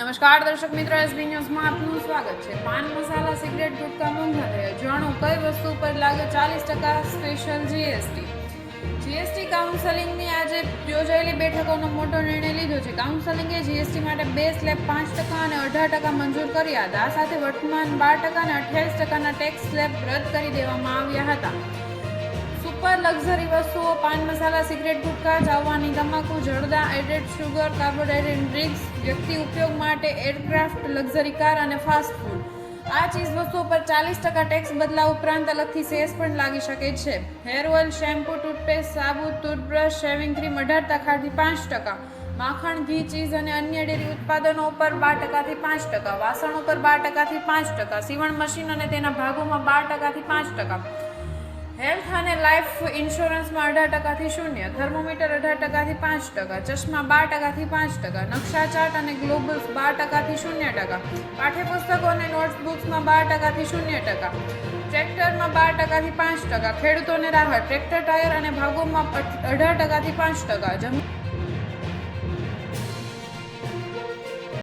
નમસ્કાર, દર્શક મિત્રો એસબી ન્યૂઝમાં આપનું સ્વાગત છે. પાન મસાલા, સિગરેટ, ગુટકા મોંઘા થયા જાણો કઈ વસ્તુ પર લાગે ચાલીસ ટકા સ્પેશિયલ જીએસટી જીએસટી કાઉન્સેલિંગની આજે યોજાયેલી બેઠકોનો મોટો નિર્ણય લીધો છે. કાઉન્સેલિંગે જીએસટી માટે બે સ્લેબ પાંચ ટકા અને અઢાર ટકા મંજૂર કર્યા હતા આ સાથે વર્તમાન બાર ટકા અને અઠ્યાવીસ ટકાના ટેક્સ સ્લેબ રદ કરી દેવામાં આવ્યા હતા. સુપર લક્ઝરી વસ્તુઓ, પાન મસાલા, સિગરેટ ગુટખા ચાવવાની તમાકુ, જરદા એડેડ શુગર કાર્બોહાઈડ્રેટ ડ્રિંક્સ વ્યક્તિ ઉપયોગ માટે એરક્રાફ્ટ લક્ઝરી કાર અને ફાસ્ટ ફૂડ આ ચીજ વસ્તુઓ પર ચાલીસ ટકા ટેક્સ બદલા ઉપરાંત અલગથી સેસ પણ લાગી શકે છે. હેર ઓઇલ શેમ્પૂ ટૂથપેસ્ટ સાબુ ટૂથબ્રશ શેવિંગ ક્રીમ અઢાર ટકાથી પાંચ ટકા. માખણ, ઘી, ચીઝ અને અન્ય ડેરી ઉત્પાદનો ઉપર બાર ટકાથી પાંચ ટકા. વાસણો પર બાર ટકાથી પાંચ ટકા. સીવણ મશીન અને તેના ભાગોમાં બાર ટકાથી પાંચ ટકા. અને લાઈફ ઇન્સ્યોરન્સમાં અઢાર ટકાથી શૂન્ય, થર્મોમીટર અઢાર ટકાથી પાંચ ટકા, ચશ્મા બાર ટકાથી પાંચ ટકા, નકશા ચાર્ટ અને ગ્લોબલ્સ બાર ટકાથી શૂન્ય ટકા, પાઠ્યપુસ્તકો અને નોટબુક્સમાં બાર ટકાથી શૂન્ય ટકા ટ્રેક્ટરમાં બાર ટકાથી પાંચ ટકા, ખેડૂતોને રાહત, ટ્રેક્ટર, ટાયર અને ભાગોમાં અઢાર ટકાથી પાંચ ટકા, જમીન